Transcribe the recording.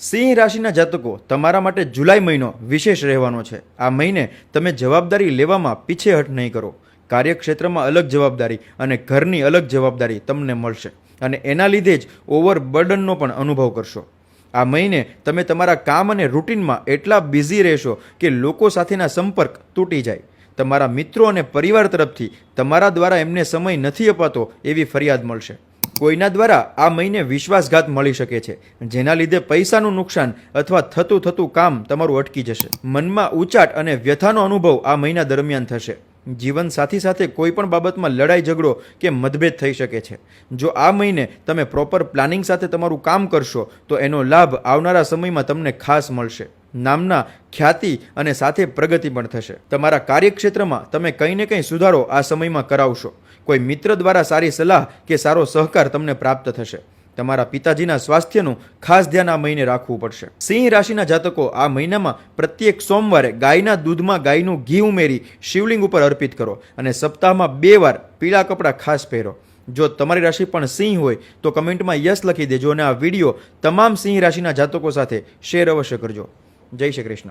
સિંહ રાશિના જાતકો તમારા માટે જુલાઈ મહિનો વિશેષ રહેવાનો છે. આ મહિને તમે જવાબદારી લેવામાં પીછેહટ નહીં કરો. કાર્યક્ષેત્રમાં અલગ જવાબદારી અને ઘરની અલગ જવાબદારી તમને મળશે અને એના લીધે જ ઓવરબર્ડનનો પણ અનુભવ કરશો. આ મહિને તમે તમારા કામ અને રૂટિનમાં એટલા બિઝી રહેશો કે લોકો સાથેના સંપર્ક તૂટી જાય. તમારા મિત્રો અને પરિવાર તરફથી તમારા દ્વારા એમને સમય નથી અપાતો એવી ફરિયાદ મળશે. કોઈના દ્વારા આ મહિને વિશ્વાસઘાત મળી શકે છે, જેના લીધે પૈસાનું નુકસાન અથવા થતું થતું કામ તમારું અટકી જશે. મનમાં ઉચાટ અને વ્યથાનો અનુભવ આ મહિના દરમિયાન થશે. જીવન સાથી સાથે કોઈ પણ બાબતમાં લડાઈ ઝઘડો કે મતભેદ થઈ શકે છે. જો આ મહિને તમે પ્રોપર પ્લાનિંગ સાથે તમારું કામ કરશો, તો એનો લાભ આવનારા સમયમાં તમને ખાસ મળશે. નામના ખ્યાતિ અને સાથે પ્રગતિ પણ થશે. તમારા કાર્યક્ષેત્રમાં તમે કંઈ ને કંઈ સુધારો આ સમયમાં કરાવશો. કોઈ મિત્ર દ્વારા સારી સલાહ કે સારો સહકાર તમને પ્રાપ્ત થશે. તમારા પિતાજીના સ્વાસ્થ્યનું ખાસ ધ્યાન આ મહિને રાખવું પડશે. સિંહ રાશિના જાતકો આ મહિનામાં પ્રત્યેક સોમવારે ગાયના દૂધમાં ગાયનું ઘી ઉમેરી શિવલિંગ ઉપર અર્પિત કરો અને સપ્તાહમાં બે વાર પીળા કપડાં ખાસ પહેરો. જો તમારી રાશિ પણ સિંહ હોય, તો કમેન્ટમાં યસ લખી દેજો અને આ વીડિયો તમામ સિંહ રાશિના જાતકો સાથે શેર અવશ્ય કરજો. જય શ્રી કૃષ્ણ.